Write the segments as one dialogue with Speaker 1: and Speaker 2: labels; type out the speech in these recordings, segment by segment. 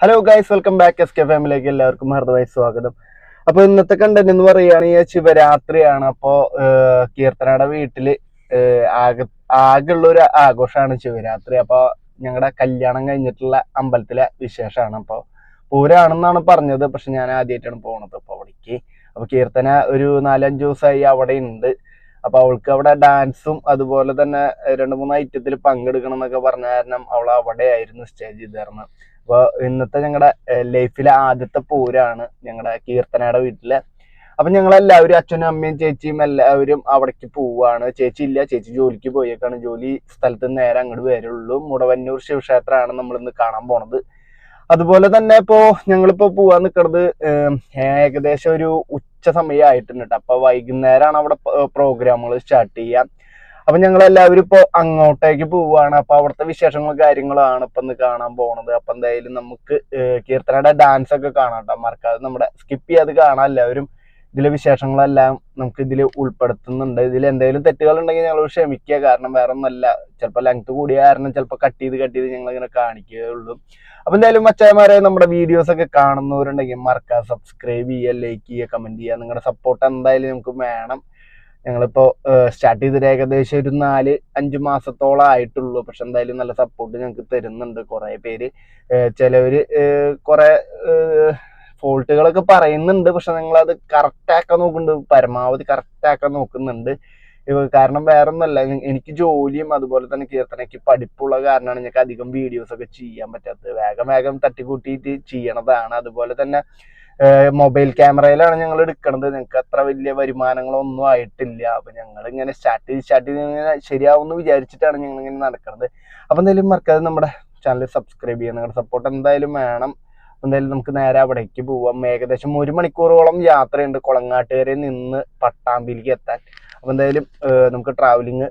Speaker 1: Hello guys welcome back S K ഫാമിലിയിലേക്ക് എല്ലാവർക്കും ഹർദമായി സ്വാഗതം. അപ്പൊ ഇന്നത്തെ കണ്ടന്റ് എന്ന് പറയുകയാണെങ്കിൽ ശിവരാത്രിയാണ്. അപ്പോ ഏഹ്, കീർത്തനയുടെ വീട്ടിൽ ഏഹ്, ആകെ ആകെയുള്ള ഒരു ആഘോഷമാണ് ശിവരാത്രി. അപ്പൊ ഞങ്ങളുടെ കല്യാണം കഴിഞ്ഞിട്ടുള്ള അമ്പലത്തിലെ വിശേഷമാണ്. അപ്പൊ പൂരാണെന്നാണ് പറഞ്ഞത്. പക്ഷെ ഞാൻ ആദ്യമായിട്ടാണ് പോണത്. അപ്പൊ അവിടേക്ക്. അപ്പൊ കീർത്തന ഒരു നാലഞ്ച് ദിവസമായി അവിടെ ഉണ്ട് അപ്പൊ അവൾക്ക് അവിടെ ഡാൻസും അതുപോലെ തന്നെ രണ്ട് മൂന്ന് ഐറ്റത്തിൽ പങ്കെടുക്കണം എന്നൊക്കെ പറഞ്ഞ കാരണം അവൾ അവിടെ ആയിരുന്നു സ്റ്റേജ് ചെയ്തിരുന്നത്. അപ്പൊ ഇന്നത്തെ ഞങ്ങളുടെ ലൈഫിലെ ആദ്യത്തെ പൂരാണ് ഞങ്ങളുടെ കീർത്തനയുടെ വീട്ടിലെ. അപ്പൊ ഞങ്ങൾ എല്ലാവരും അച്ഛനും അമ്മയും ചേച്ചിയും എല്ലാവരും അവിടേക്ക് പോവാണ്. ചേച്ചി ഇല്ല ചേച്ചി ജോലിക്ക് പോയേക്കാണ്. ജോലി സ്ഥലത്ത് നേരെ അങ്ങോട്ട് വരുള്ളൂ. മുടവന്നൂർ ശിവക്ഷേത്രമാണ് നമ്മൾ ഇന്ന് കാണാൻ പോണത്. അതുപോലെ തന്നെ ഇപ്പോ ഞങ്ങളിപ്പോ പോവാൻ നിൽക്കുന്നത് ഏകദേശം ഒരു ഉച്ച സമയമായിട്ടുണ്ട് ആയിട്ടുണ്ട് അപ്പൊ വൈകുന്നേരമാണ് അവിടെ പ്രോഗ്രാമുകൾ സ്റ്റാർട്ട് ചെയ്യാം. അപ്പൊ ഞങ്ങൾ എല്ലാവരും ഇപ്പൊ അങ്ങോട്ടേക്ക് പോവാണ്. അപ്പൊ അവിടുത്തെ വിശേഷങ്ങളും കാര്യങ്ങളാണ് ഇപ്പൊ ഒന്ന് കാണാൻ പോണത്. അപ്പൊ എന്തായാലും നമുക്ക് കീർത്തനയുടെ ഡാൻസ് ഒക്കെ കാണാം കേട്ടോ മറക്കാതെ നമ്മുടെ സ്കിപ്പ് ചെയ്യാതെ കാണാം. എല്ലാവരും ഇതിലെ വിശേഷങ്ങളെല്ലാം നമുക്ക് ഇതിൽ ഉൾപ്പെടുത്തുന്നുണ്ട്. ഇതിൽ എന്തെങ്കിലും തെറ്റുകൾ ഉണ്ടെങ്കിൽ ഞങ്ങൾ ക്ഷമിക്കുക. കാരണം വേറെ ഒന്നല്ല ചിലപ്പോൾ ലെങ്ത് കൂടിയ കാരണം ചിലപ്പോൾ കട്ട് ചെയ്ത് കട്ട് ചെയ്ത് ഞങ്ങൾ ഇങ്ങനെ കാണിക്കുകയുള്ളൂ അപ്പൊ എന്തായാലും മച്ചായമാരെ നമ്മുടെ വീഡിയോസ് ഒക്കെ കാണുന്നവരുണ്ടെങ്കിൽ മറക്കാതെ സബ്സ്ക്രൈബ് ചെയ്യുക ലൈക്ക് ചെയ്യുക കമന്റ് ചെയ്യുക. നിങ്ങളുടെ സപ്പോർട്ട് എന്തായാലും നമുക്ക് വേണം. ഞങ്ങളിപ്പോ സ്റ്റാർട്ട് ചെയ്തിട്ട് ഏകദേശം ഒരു നാല് അഞ്ച് മാസത്തോളം ആയിട്ടുള്ളൂ. പക്ഷെ എന്തായാലും നല്ല സപ്പോർട്ട് ഞങ്ങൾക്ക് തരുന്നുണ്ട് കുറെ പേര്. ചിലവര് കുറെ ഫോൾട്ടുകളൊക്കെ പറയുന്നുണ്ട്. പക്ഷെ നിങ്ങൾ അത് കറക്റ്റ് ആക്കാൻ നോക്കുന്നുണ്ട്. പരമാവധി കറക്റ്റ് ആക്കാൻ നോക്കുന്നുണ്ട്. കാരണം വേറെ ഒന്നല്ല എനിക്ക് ജോലിയും അതുപോലെ തന്നെ കീർത്തനയ്ക്ക് പഠിപ്പുള്ള കാരണമാണ് ഞങ്ങൾക്ക് അധികം വീഡിയോസ് ഒക്കെ ചെയ്യാൻ പറ്റാത്തത്. വേഗം വേഗം തട്ടിക്കൂട്ടിയിട്ട് ചെയ്യണതാണ്. അതുപോലെ തന്നെ മൊബൈൽ ക്യാമറയിലാണ് ഞങ്ങൾ എടുക്കണത്. ഞങ്ങൾക്ക് അത്ര വലിയ വരുമാനങ്ങളൊന്നും ആയിട്ടില്ല. അപ്പൊ ഞങ്ങൾ ഇങ്ങനെ സ്റ്റാർട്ട് ചെയ്ത് സ്റ്റാർട്ട് ചെയ്ത് ശരിയാവുമെന്ന് വിചാരിച്ചിട്ടാണ് ഞങ്ങൾ ഇങ്ങനെ നടക്കുന്നത് അപ്പൊ എന്തായാലും മറക്കാതെ നമ്മുടെ ചാനൽ സബ്സ്ക്രൈബ് ചെയ്യുക നിങ്ങളുടെ സപ്പോർട്ട് എന്തായാലും വേണം. എന്തായാലും നമുക്ക് നേരെ അവിടേക്ക് പോവാം. ഏകദേശം ഒരു മണിക്കൂറോളം യാത്രയുണ്ട് കൊളങ്ങാട്ടുകരെ നിന്ന് പട്ടാമ്പിയിലേക്ക് എത്താൻ. അപ്പൊ എന്തായാലും നമുക്ക് ട്രാവലിംഗ്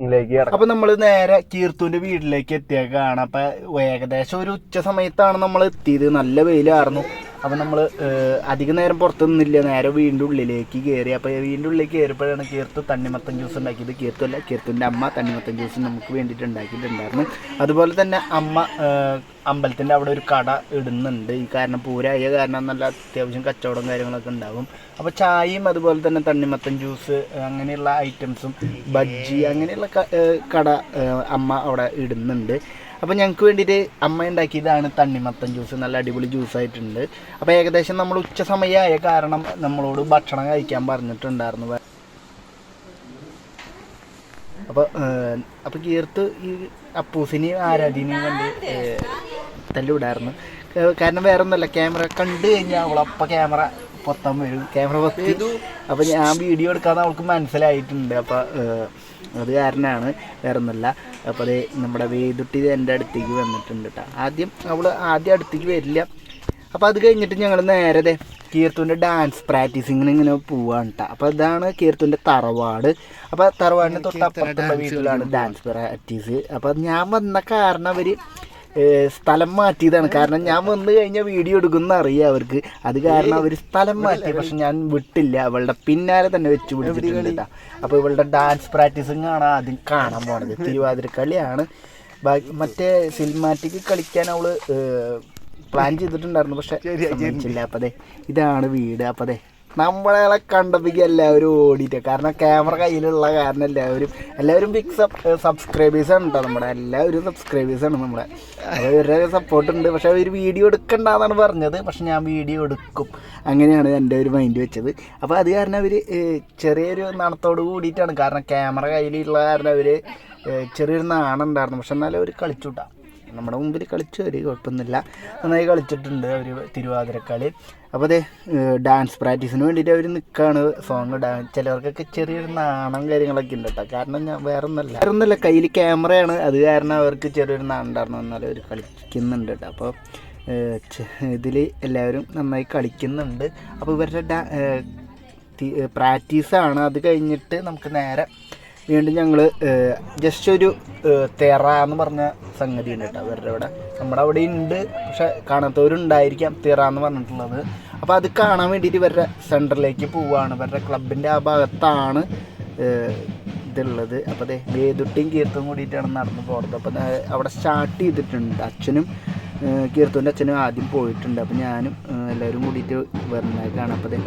Speaker 1: ിലേക്ക് അപ്പൊ നമ്മൾ നേരെ കീർത്തുവിന്റെ വീട്ടിലേക്ക് എത്തിയേക്കാണ്. അപ്പൊ ഏകദേശം ഒരു ഉച്ച സമയത്താണ് നമ്മൾ എത്തിയത്. നല്ല വെയിലായിരുന്നു. അപ്പൊ നമ്മൾ അധിക നേരം പുറത്ത് നിന്നില്ല. നേരെ വീണ്ടും ഉള്ളിലേക്ക് കയറി അപ്പോൾ വീണ്ടും ഉള്ളിലേക്ക് കയറിയപ്പോഴാണ് കീർത്ത് തണ്ണിമത്തൻ ജ്യൂസ് ഉണ്ടാക്കിയത്. കീർത്തല്ല കീർത്തിന്റെ അമ്മ തണ്ണിമത്തൻ ജ്യൂസ് നമുക്ക് വേണ്ടിയിട്ട് ഉണ്ടാക്കിയിട്ടുണ്ടായിരുന്നു. അതുപോലെ തന്നെ അമ്മ അമ്പലത്തിന്റെ അവിടെ ഒരു കട ഇടുന്നുണ്ട്. ഈ കാരണം പൂരായ കാരണം നല്ല അത്യാവശ്യം കച്ചവടം കാര്യങ്ങളൊക്കെ ഉണ്ടാകും അപ്പോൾ ചായയും അതുപോലെ തന്നെ തണ്ണിമത്തൻ ജ്യൂസ് അങ്ങനെയുള്ള ഐറ്റംസും ബജ്ജി അങ്ങനെയുള്ള കട അമ്മ അവിടെ ഇടുന്നുണ്ട്. അപ്പോൾ ഞങ്ങൾക്ക് വേണ്ടിയിട്ട് അമ്മ ഉണ്ടാക്കിയതാണ് തണ്ണിമത്തൻ ജ്യൂസ്. നല്ല അടിപൊളി ജ്യൂസ് ആയിട്ടുണ്ട്. അപ്പോൾ ഏകദേശം നമ്മൾ ഉച്ച സമയമായ കാരണം നമ്മളോട് ഭക്ഷണം കഴിക്കാൻ പറഞ്ഞിട്ടുണ്ടായിരുന്നു. അപ്പോൾ അപ്പോൾ കീർത്ത് ഈ അപ്പൂസിനെയും ആരാധീനെയും കണ്ട് തല്ലിവിടായിരുന്നു. കാരണം വേറെ ഒന്നുമല്ല ക്യാമറ കണ്ടു കഴിഞ്ഞാൽ അവളപ്പം ക്യാമറ പൊത്താൻ വരും ക്യാമറ പൊത്തി. അപ്പം ഞാൻ വീഡിയോ എടുക്കാൻ അവൾക്ക് മനസ്സിലായിട്ടുണ്ട്. അപ്പം അത് കാരണമാണ് വേറെ ഒന്നുമല്ല അപ്പോൾ അത് നമ്മുടെ വേദുട്ടി എന്റെ അടുത്തേക്ക് വന്നിട്ടുണ്ട് കേട്ടോ ആദ്യം അവൾ ആദ്യം അടുത്തേക്ക് വരില്ല. അപ്പോൾ അത് കഴിഞ്ഞിട്ട് ഞങ്ങൾ നേരത്തെ കീർത്തുവിന്റെ ഡാൻസ് പ്രാക്ടീസിങ്ങിന് ഇങ്ങനെ പോവാണ് കേട്ടോ അപ്പോൾ ഇതാണ് കീർത്തുവിന്റെ തറവാട്. അപ്പോൾ തറവാടിന് തൊട്ടപ്പുറത്തുള്ള വീട്ടിലാണ് ഡാൻസ് പ്രാക്ടീസ് അപ്പോൾ ഞാൻ വന്ന കാരണം അവർ സ്ഥലം മാറ്റിയതാണ്. കാരണം ഞാൻ വന്നു കഴിഞ്ഞാൽ വീഡിയോ എടുക്കുന്ന അറിയാം അവർക്ക്. അത് കാരണം അവർ സ്ഥലം മാറ്റി. പക്ഷെ ഞാൻ വിട്ടില്ല. അവളുടെ പിന്നാലെ തന്നെ വെച്ച് പിടിച്ചിട്ടുണ്ട് അപ്പൊ അപ്പോൾ ഇവളുടെ ഡാൻസ് പ്രാക്ടീസും കാണാൻ ആദ്യം കാണാൻ പോണത്. തിരുവാതിരക്കളിയാണ് മറ്റേ സിനിമാറ്റിക് കളിക്കാൻ അവൾ പ്ലാൻ ചെയ്തിട്ടുണ്ടായിരുന്നു. പക്ഷെ സമ്മതിച്ചില്ല. അപ്പൊ അതെ ഇതാണ് വീട്. അപ്പൊ അതെ നമ്മളെ കണ്ടതിക്ക് എല്ലാവരും ഓടിയിട്ട് കാരണം ക്യാമറ കയ്യിലുള്ള കാരണം എല്ലാവരും എല്ലാവരും ബിഗ് സബ് ആണ് കേട്ടോ നമ്മുടെ. എല്ലാവരും ആണ് നമ്മുടെ. അവരുടെ സപ്പോർട്ട് ഉണ്ട്. പക്ഷെ അവർ വീഡിയോ എടുക്കണ്ടെന്നാണ് പറഞ്ഞത്. പക്ഷെ ഞാൻ വീഡിയോ എടുക്കും. അങ്ങനെയാണ് എന്റെ ഒരു മൈൻഡ് വെച്ചത്. അപ്പോൾ അത് കാരണം അവർ ചെറിയൊരു നാണത്തോട് കൂടിയിട്ടാണ്. കാരണം ക്യാമറ കയ്യിലുള്ള കാരണം അവർ ചെറിയൊരു നാണം ഉണ്ടായിരുന്നു പക്ഷെ എന്നാലും അവർ കളിച്ചുട്ടാ. നമ്മുടെ മുമ്പിൽ കളിച്ചു അവർ കുഴപ്പമൊന്നുമില്ല. നന്നായി കളിച്ചിട്ടുണ്ട് അവർ തിരുവാതിരക്കളി അപ്പോൾ അതെ ഡാൻസ് പ്രാക്ടീസിന് വേണ്ടിയിട്ട് അവർ നിൽക്കുകയാണ് സോങ് ഡാൻ ചിലവർക്കൊക്കെ ചെറിയൊരു നാണം കാര്യങ്ങളൊക്കെ ഉണ്ട് കേട്ടോ കാരണം ഞാൻ വേറെ ഒന്നല്ല വേറെ ഒന്നല്ല കയ്യിൽ ക്യാമറയാണ് അത് കാരണം അവർക്ക് ചെറിയൊരു നാണം ഉണ്ടായിരുന്നു. എന്നാലും അവർ കളിക്കുന്നുണ്ട് കേട്ടോ അപ്പോൾ ഇതിൽ എല്ലാവരും നന്നായി കളിക്കുന്നുണ്ട്. അപ്പോൾ ഇവരുടെ പ്രാക്ടീസാണ് അത് കഴിഞ്ഞിട്ട് നമുക്ക് നേരെ വീണ്ടും ഞങ്ങൾ ജസ്റ്റ് ഒരു തെറ എന്ന് പറഞ്ഞ സംഗതി ഉണ്ട് കേട്ടോ അവരുടെ അവിടെ. നമ്മുടെ അവിടെ ഉണ്ട് പക്ഷെ കാണാത്തവരുണ്ടായിരിക്കാം തെറ എന്ന് പറഞ്ഞിട്ടുള്ളത്. അപ്പോൾ അത് കാണാൻ വേണ്ടിയിട്ട് ഇവരുടെ സെന്ററിലേക്ക് പോവുകയാണ് ഇവരുടെ ക്ലബിന്റെ ആ ഭാഗത്താണ് ഇതുള്ളത്. അപ്പോൾ അതെ വേദുട്ടിയും കീർത്തും കൂടിയിട്ടാണ് നടന്നു പോകുന്നത് അപ്പോൾ അവിടെ സ്റ്റാർട്ട് ചെയ്തിട്ടുണ്ട്. അച്ഛനും കീർത്തുവിന്റെ അച്ഛനും ആദ്യം പോയിട്ടുണ്ട്. അപ്പോൾ ഞാനും എല്ലാവരും കൂടിയിട്ട് വരുന്നേക്കാണ് അപ്പോൾ ദേ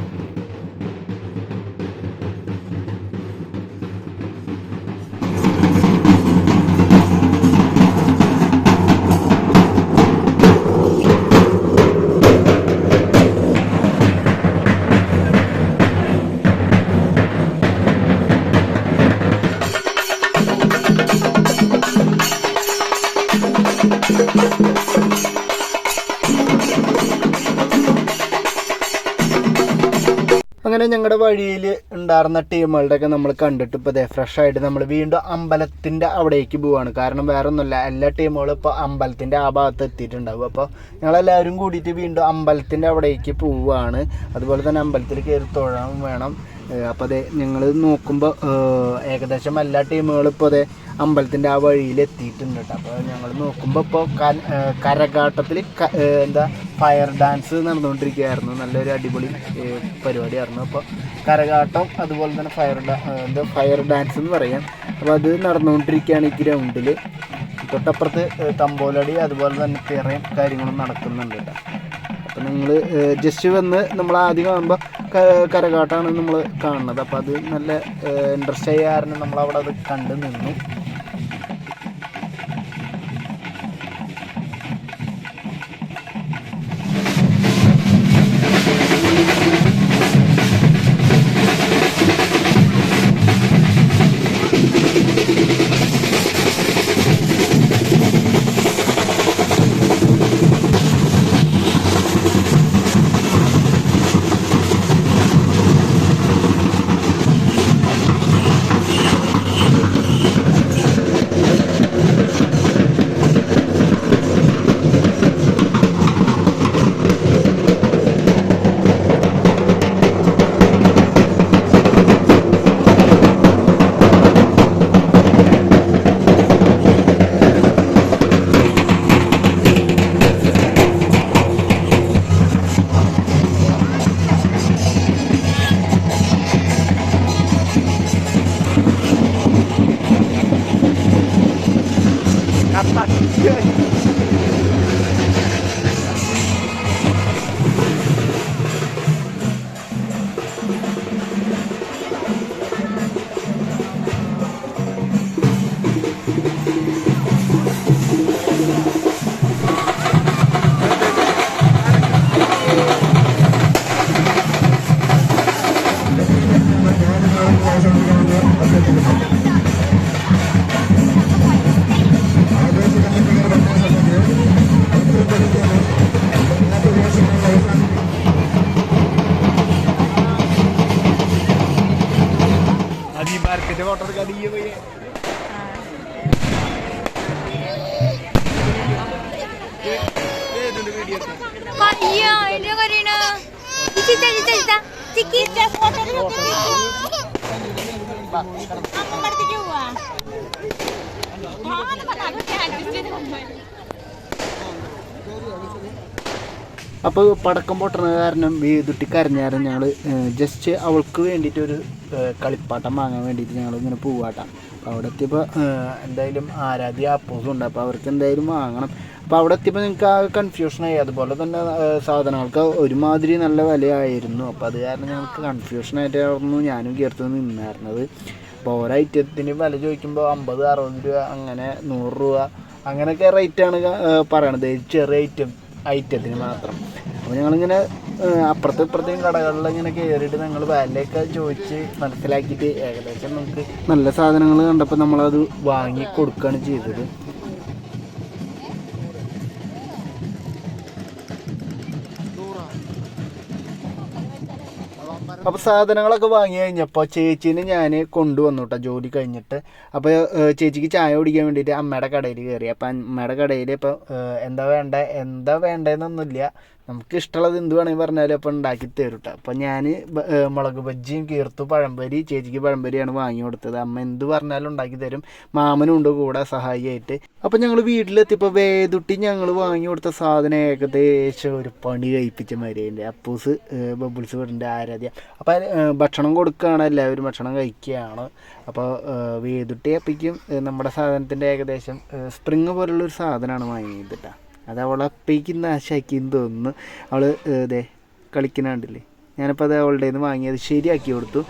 Speaker 1: അങ്ങനെ ഞങ്ങളുടെ വഴിയിൽ ഉണ്ടായിരുന്ന ടീമുകളുടെ ഒക്കെ നമ്മൾ കണ്ടിട്ട് ഇപ്പോൾ ദേ ഫ്രഷ് ആയിട്ട് നമ്മൾ വീണ്ടും അമ്പലത്തിന്റെ അവിടേക്ക് പോവാണ്. കാരണം വേറെ ഒന്നുമില്ല എല്ലാ ടീമുകളും ഇപ്പോൾ അമ്പലത്തിന്റെ ആ ഭാഗത്ത് എത്തിയിട്ടുണ്ടാവും. അപ്പോൾ ഞങ്ങളെല്ലാവരും കൂടിയിട്ട് വീണ്ടും അമ്പലത്തിന്റെ അവിടേക്ക് പോവുകയാണ് അതുപോലെ തന്നെ അമ്പലത്തിൽ കയറി തൊഴാൻ വേണം. അപ്പോൾ അതെ ഞങ്ങൾ നോക്കുമ്പോൾ ഏകദേശം എല്ലാ ടീമുകളും ഇപ്പോൾ അതെ അമ്പലത്തിന്റെ ആ വഴിയിൽ എത്തിയിട്ടുണ്ട് കേട്ടോ അപ്പോൾ ഞങ്ങൾ നോക്കുമ്പോൾ ഇപ്പോൾ കരകാട്ടത്തിൽ എന്താ ഫയർ ഡാൻസ് നടന്നുകൊണ്ടിരിക്കുകയായിരുന്നു. നല്ലൊരു അടിപൊളി പരിപാടിയായിരുന്നു. അപ്പോൾ കരകാട്ടം അതുപോലെ തന്നെ ഫയർ എന്താ ഫയർ ഡാൻസ് എന്ന് പറയാം. അപ്പോൾ അത് നടന്നുകൊണ്ടിരിക്കുകയാണ് ഈ ഗ്രൗണ്ടിൽ തൊട്ടപ്പുറത്ത് തമ്പോലടി അതുപോലെ തന്നെ തിറയും കാര്യങ്ങളും നടക്കുന്നുണ്ട് കേട്ടോ അപ്പോൾ നിങ്ങൾ ജസ്റ്റ് വന്ന് നമ്മൾ ആദ്യം കാണുമ്പോൾ കരകാട്ടാണ് നമ്മൾ കാണുന്നത്. അപ്പോൾ അത് നല്ല ഇൻട്രസ്റ്റ് ആയി കാരണം നമ്മളവിടെ അത് കണ്ടു നിന്നു. Chiquita, chiquita, chiquita, chiquita, chiquita, chiquita,
Speaker 2: chiquita, chiquita, chiquita, chiquita, chiquita, chiquita, chiquita, chiquita, അമ്മടുത്തേക്ക് പോവാ.
Speaker 1: അപ്പോൾ പടക്കം പൊട്ടണ കാരണം വീതുട്ടി കരഞ്ഞായിരുന്നു ഞങ്ങൾ ജസ്റ്റ് അവൾക്ക് വേണ്ടിയിട്ട് ഒരു കളിപ്പാട്ടം വാങ്ങാൻ വേണ്ടിയിട്ട് ഞങ്ങൾ ഇങ്ങനെ പോവാട്ടാം. അപ്പോൾ അവിടെ എത്തിയപ്പോൾ എന്തായാലും ആരാധ്യ അപ്പോസും ഉണ്ട്. അപ്പോൾ അവർക്ക് എന്തായാലും വാങ്ങണം. അപ്പോൾ അവിടെ എത്തിയപ്പോൾ നിങ്ങൾക്ക് ആ കൺഫ്യൂഷനായി അതുപോലെ തന്നെ സാധനങ്ങൾക്ക് ഒരുമാതിരി നല്ല വിലയായിരുന്നു. അപ്പോൾ അത് കാരണം ഞങ്ങൾക്ക് കൺഫ്യൂഷനായിട്ടായിരുന്നു ഞാനും കീർത്ത് നിന്നായിരുന്നത്. അപ്പോൾ ഓരോ ഐറ്റത്തിന് വില ചോദിക്കുമ്പോൾ അമ്പത് അറുപത് രൂപ അങ്ങനെ നൂറ് രൂപ അങ്ങനെയൊക്കെ റേറ്റാണ് പറയണത്. ചെറിയ ഐറ്റം ഐറ്റത്തിന് മാത്രം. അപ്പോൾ ഞങ്ങളിങ്ങനെ അപ്പുറത്തെ ഇപ്പുറത്തെയും കടകളിൽ ഇങ്ങനെ കയറിയിട്ട് ഞങ്ങൾ വിലയൊക്കെ ചോദിച്ച് മനസ്സിലാക്കിയിട്ട് ഏകദേശം നമുക്ക് നല്ല സാധനങ്ങൾ കണ്ടപ്പോൾ നമ്മളത് വാങ്ങി കൊടുക്കുകയാണ് ചെയ്തത്. അപ്പോൾ സാധനങ്ങളൊക്കെ വാങ്ങി കഴിഞ്ഞപ്പോൾ ചേച്ചീനെ ഞാൻ കൊണ്ടുവന്നു കേട്ടോ ജോലി കഴിഞ്ഞിട്ട്. അപ്പോൾ ചേച്ചിക്ക് ചായ കുടിക്കാൻ വേണ്ടിയിട്ട് അമ്മയുടെ കടയിൽ കയറി അപ്പോൾ അമ്മയുടെ കടയിൽ ഇപ്പോൾ എന്താ വേണ്ട എന്താ വേണ്ടതെന്നൊന്നുമില്ല നമുക്ക് ഇഷ്ടമുള്ളത് എന്ത് വേണമെങ്കിൽ പറഞ്ഞാലും അപ്പം ഉണ്ടാക്കി തരും കേട്ടോ അപ്പം ഞാൻ മുളക് ബജ്ജിയും കീർത്തു പഴംപൊരി ചേച്ചിക്ക് പഴംപൊരിയാണ് വാങ്ങി കൊടുത്തത്. അമ്മ എന്ത് പറഞ്ഞാലും ഉണ്ടാക്കി തരും. മാമനും ഉണ്ട് കൂടെ സഹായിയായിട്ട്. അപ്പം ഞങ്ങൾ വീട്ടിലെത്തിയപ്പോൾ വേദുട്ടി ഞങ്ങൾ വാങ്ങി കൊടുത്ത സാധനം ഏകദേശം ഒരു പണി കഴിപ്പിച്ച മാതിരി അപ്പൂസ് ബബിൾസ് വീടിന്റെ ആരാധ്യ. അപ്പം ഭക്ഷണം കൊടുക്കുകയാണ്. എല്ലാവരും ഭക്ഷണം കഴിക്കുകയാണ്. അപ്പോൾ വേദുട്ടി അപ്പിക്കും നമ്മുടെ സാധനത്തിന്റെ ഏകദേശം സ്പ്രിങ് പോലുള്ളൊരു സാധനമാണ് വാങ്ങിയത് കേട്ടോ അത് അവളെ അപ്പേക്ക് നാശാക്കിന്ന് തോന്നുന്നു. അവൾ ഇതേ കളിക്കുന്നുണ്ടല്ലേ ഞാനിപ്പോൾ അത് അവളുടെ നിന്ന് വാങ്ങിയത് ശരിയാക്കി കൊടുത്തു.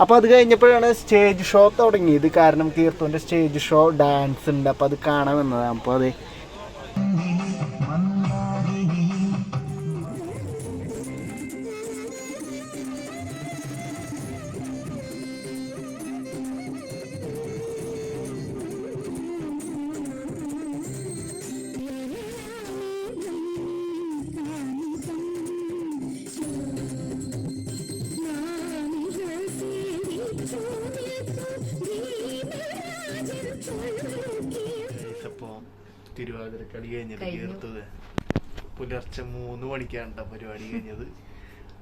Speaker 1: അപ്പോൾ അത് കഴിഞ്ഞപ്പോഴാണ് സ്റ്റേജ് ഷോ തുടങ്ങിയത്. കാരണം കീർത്തുവിന്റെ സ്റ്റേജ് ഷോ ഡാൻസ് ഉണ്ട്. അപ്പോൾ അത് കാണാൻ വന്നതാണ് അപ്പോൾ അതെ.
Speaker 3: തീർത്തത്. പുലർച്ചെ മൂന്ന് മണിക്കാണ് പരിപാടി കഴിഞ്ഞത്.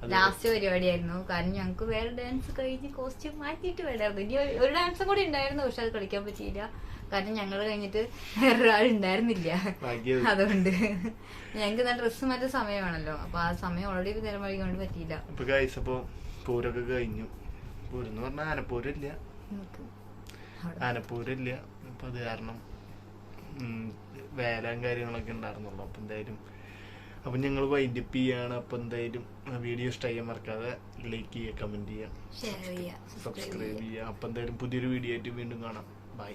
Speaker 2: ലാസ്റ്റ് പരിപാടിയായിരുന്നു. കാരണം ഞങ്ങൾക്ക് വേറെ ഡാൻസ് കഴിഞ്ഞ് കോസ്റ്റ്യൂം മാറ്റിയിട്ട് വേണമായിരുന്നു ഇനി ഒരു- ഡാൻസും കൂടി ഉണ്ടായിരുന്നു പക്ഷെ അത് കളിക്കാൻ പറ്റിയില്ല. കാരണം ഞങ്ങൾ കഴിഞ്ഞിട്ട് വേറൊരാൾ ഉണ്ടായിരുന്നില്ല. അതുകൊണ്ട് ഞങ്ങൾക്ക് നല്ല ഡ്രസ്സ് മാറ്റ സമയമാണല്ലോ. അപ്പൊ ആ സമയം ഓൾറെഡി നേരം വഴികൊണ്ട് പറ്റിയില്ല.
Speaker 3: ഇപ്പൊ കഴിച്ച അപ്പൊ പൂരൊക്കെ കഴിഞ്ഞു. പൂരെന്ന് പറഞ്ഞാൽ ആനപ്പൂരില്ല. ആനപ്പൂരില്ല. അപ്പൊ അത് കാരണം വേലയും കാര്യങ്ങളൊക്കെ ഉണ്ടായിരുന്നുള്ളൂ. അപ്പൊ എന്തായാലും അപ്പൊ ഞങ്ങൾ വൈൻഡപ്പ് ചെയ്യാണ്. അപ്പൊ എന്തായാലും വീഡിയോ ഇഷ്ടമായി മറക്കാതെ ലൈക്ക് ചെയ്യുക കമന്റ് ചെയ്യുക
Speaker 2: സബ്സ്ക്രൈബ്
Speaker 3: ചെയ്യുക അപ്പൊ എന്തായാലും പുതിയൊരു വീഡിയോ ആയിട്ട് വീണ്ടും കാണാം. ബൈ